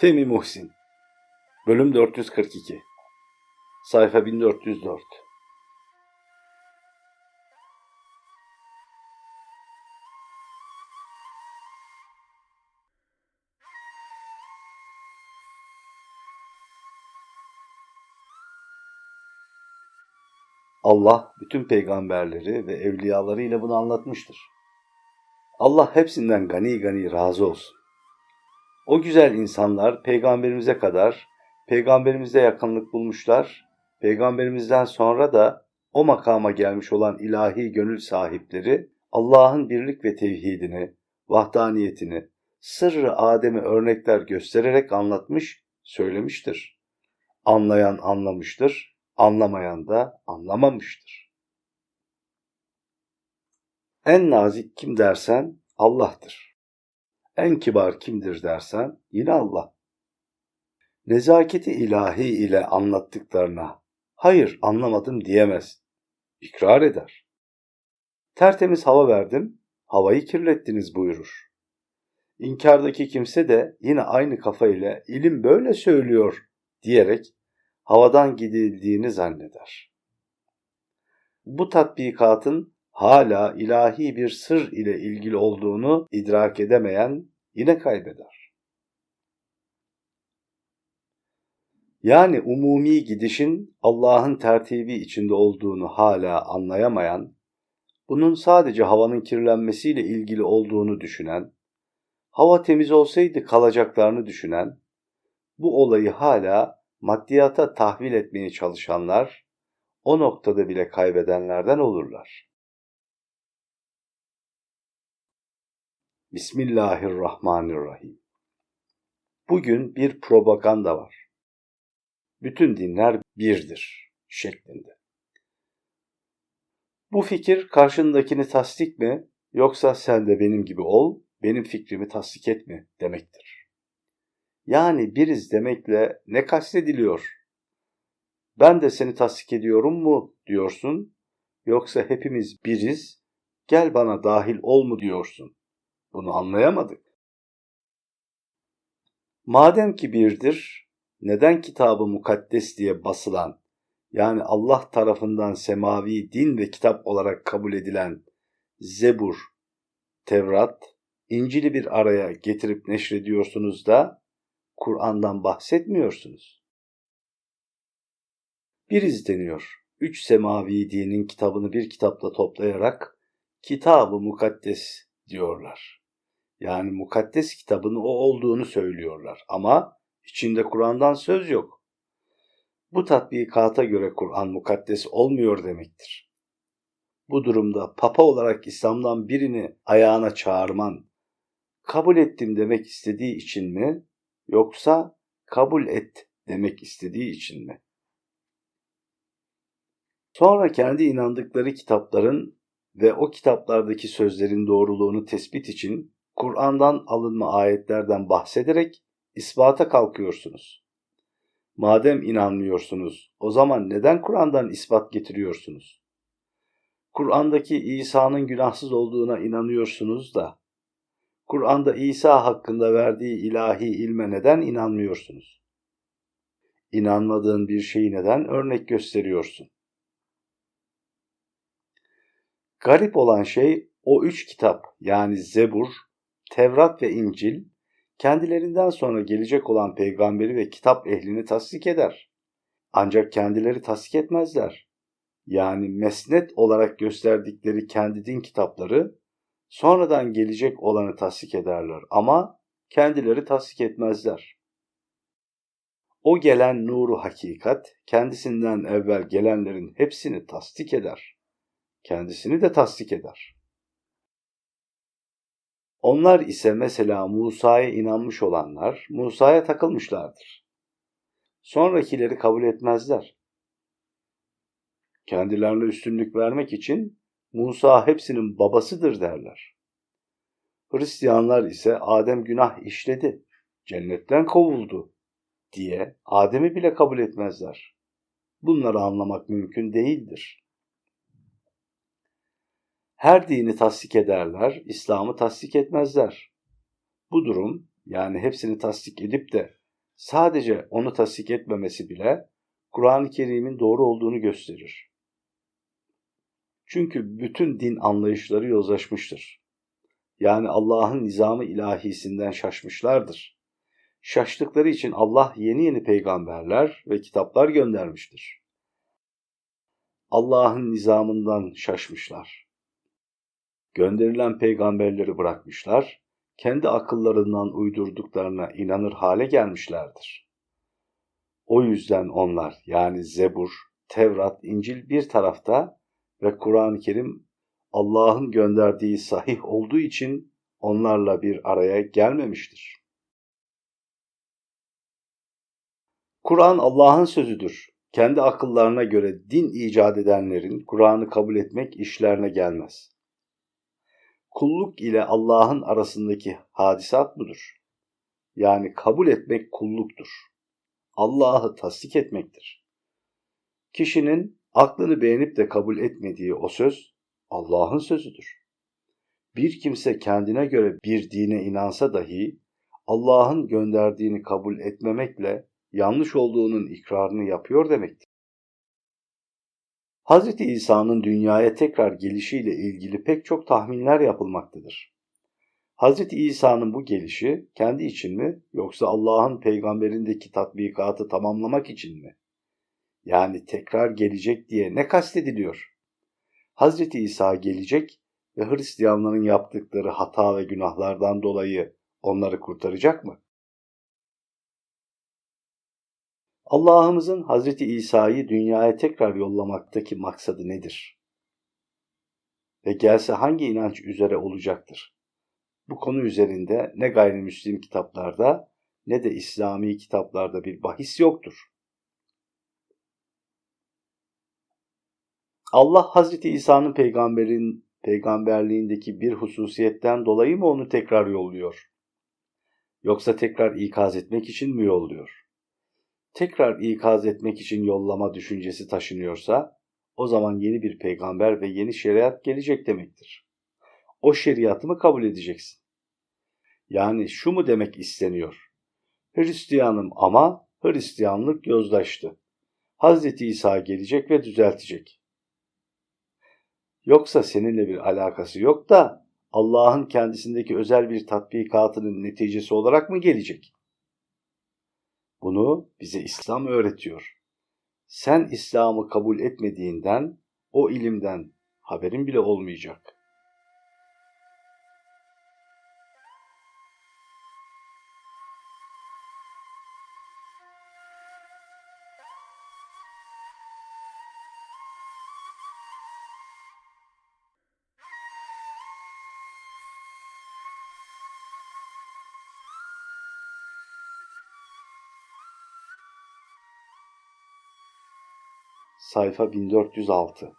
Femi Muhsin Bölüm 442 Sayfa 1404 Allah bütün peygamberleri ve evliyalarıyla bunu anlatmıştır. Allah hepsinden gani gani razı olsun. O güzel insanlar peygamberimize kadar peygamberimize yakınlık bulmuşlar. Peygamberimizden sonra da o makama gelmiş olan ilahi gönül sahipleri Allah'ın birlik ve tevhidini, vahdaniyetini, sırrı Adem'e örnekler göstererek anlatmış, söylemiştir. Anlayan anlamıştır, anlamayan da anlamamıştır. En nazik kim dersen Allah'tır. En kibar kimdir dersen yine Allah. Nezaketi ilahi ile anlattıklarına hayır anlamadım diyemez. İkrar eder. Tertemiz hava verdim, havayı kirlettiniz buyurur. İnkardaki kimse de yine aynı kafa ile ilim böyle söylüyor diyerek havadan gidildiğini zanneder. Bu tatbikatın hala ilahi bir sır ile ilgili olduğunu idrak edemeyen yine kaybeder. Yani umumi gidişin Allah'ın tertibi içinde olduğunu hala anlayamayan, bunun sadece havanın kirlenmesiyle ilgili olduğunu düşünen, hava temiz olsaydı kalacaklarını düşünen, bu olayı hala maddiyata tahvil etmeye çalışanlar, o noktada bile kaybedenlerden olurlar. Bismillahirrahmanirrahim. Bugün bir propaganda var. Bütün dinler birdir şeklinde. Bu fikir karşındakini tasdik mi yoksa sen de benim gibi ol, benim fikrimi tasdik etme demektir. Yani biriz demekle ne kastediliyor? Ben de seni tasdik ediyorum mu diyorsun yoksa hepimiz biriz, gel bana dahil ol mu diyorsun? Bunu anlayamadık. Madem ki birdir, neden kitabı mukaddes diye basılan, yani Allah tarafından semavi din ve kitap olarak kabul edilen Zebur, Tevrat, İncil'i bir araya getirip neşrediyorsunuz da Kur'an'dan bahsetmiyorsunuz. Biriz deniyor. Üç semavi dinin kitabını bir kitapla toplayarak kitabı mukaddes diyorlar. Yani mukaddes kitabın o olduğunu söylüyorlar ama içinde Kur'an'dan söz yok. Bu tatbikata göre Kur'an mukaddes olmuyor demektir. Bu durumda papa olarak İslam'dan birini ayağına çağırman, kabul ettim demek istediği için mi, yoksa kabul et demek istediği için mi? Sonra kendi inandıkları kitapların ve o kitaplardaki sözlerin doğruluğunu tespit için Kur'an'dan alınma ayetlerden bahsederek ispata kalkıyorsunuz. Madem inanmıyorsunuz, o zaman neden Kur'an'dan ispat getiriyorsunuz? Kur'an'daki İsa'nın günahsız olduğuna inanıyorsunuz da, Kur'an'da İsa hakkında verdiği ilahi ilme neden inanmıyorsunuz? İnanmadığın bir şeyi neden örnek gösteriyorsun? Garip olan şey o üç kitap yani Zebur, Tevrat ve İncil kendilerinden sonra gelecek olan peygamberi ve kitap ehlini tasdik eder. Ancak kendileri tasdik etmezler. Yani mesnet olarak gösterdikleri kendi din kitapları sonradan gelecek olanı tasdik ederler ama kendileri tasdik etmezler. O gelen nuru hakikat kendisinden evvel gelenlerin hepsini tasdik eder. Kendisini de tasdik eder. Onlar ise mesela Musa'ya inanmış olanlar Musa'ya takılmışlardır. Sonrakileri kabul etmezler. Kendilerine üstünlük vermek için Musa hepsinin babasıdır derler. Hristiyanlar ise Adem günah işledi, cennetten kovuldu diye Adem'i bile kabul etmezler. Bunları anlamak mümkün değildir. Her dini tasdik ederler, İslam'ı tasdik etmezler. Bu durum yani hepsini tasdik edip de Sadece onu tasdik etmemesi bile Kur'an-ı Kerim'in doğru olduğunu gösterir. Çünkü bütün din anlayışları yozlaşmıştır. Yani Allah'ın nizamı ilahisinden şaşmışlardır. Şaştıkları için Allah yeni yeni peygamberler ve kitaplar göndermiştir. Allah'ın nizamından şaşmışlar. Gönderilen peygamberleri bırakmışlar, kendi akıllarından uydurduklarına inanır hale gelmişlerdir. O yüzden onlar yani Zebur, Tevrat, İncil bir tarafta ve Kur'an-ı Kerim Allah'ın gönderdiği sahih olduğu için onlarla bir araya gelmemiştir. Kur'an Allah'ın sözüdür. Kendi akıllarına göre din icat edenlerin Kur'an'ı kabul etmek işlerine gelmez. Kulluk ile Allah'ın arasındaki hadisat budur. Yani kabul etmek kulluktur. Allah'ı tasdik etmektir. Kişinin aklını beğenip de kabul etmediği o söz Allah'ın sözüdür. Bir kimse kendine göre bir dine inansa dahi Allah'ın gönderdiğini kabul etmemekle yanlış olduğunun ikrarını yapıyor demektir. Hz. İsa'nın dünyaya tekrar gelişiyle ilgili pek çok tahminler yapılmaktadır. Hz. İsa'nın bu gelişi kendi için mi yoksa Allah'ın peygamberindeki tatbikatı tamamlamak için mi? Yani tekrar gelecek diye ne kastediliyor? Hz. İsa gelecek ve Hristiyanların yaptıkları hata ve günahlardan dolayı onları kurtaracak mı? Allah'ımızın Hz. İsa'yı dünyaya tekrar yollamaktaki maksadı nedir? Ve gelse hangi inanç üzere olacaktır? Bu konu üzerinde ne gayrimüslim kitaplarda ne de İslami kitaplarda bir bahis yoktur. Allah Hazreti İsa'nın peygamberin peygamberliğindeki bir hususiyetten dolayı mı onu tekrar yolluyor? Yoksa tekrar ikaz etmek için mi yolluyor? Tekrar ikaz etmek için yollama düşüncesi taşınıyorsa o zaman yeni bir peygamber ve yeni şeriat gelecek demektir. O şeriatı mı kabul edeceksin? Yani şu mu demek isteniyor? Hristiyanım ama Hristiyanlık yozlaştı. Hazreti İsa gelecek ve düzeltecek. Yoksa seninle bir alakası yok da Allah'ın kendisindeki özel bir tatbikatının neticesi olarak mı gelecek? Bunu bize İslam öğretiyor. Sen İslam'ı kabul etmediğinden o ilimden haberin bile olmayacak.'' Sayfa 1406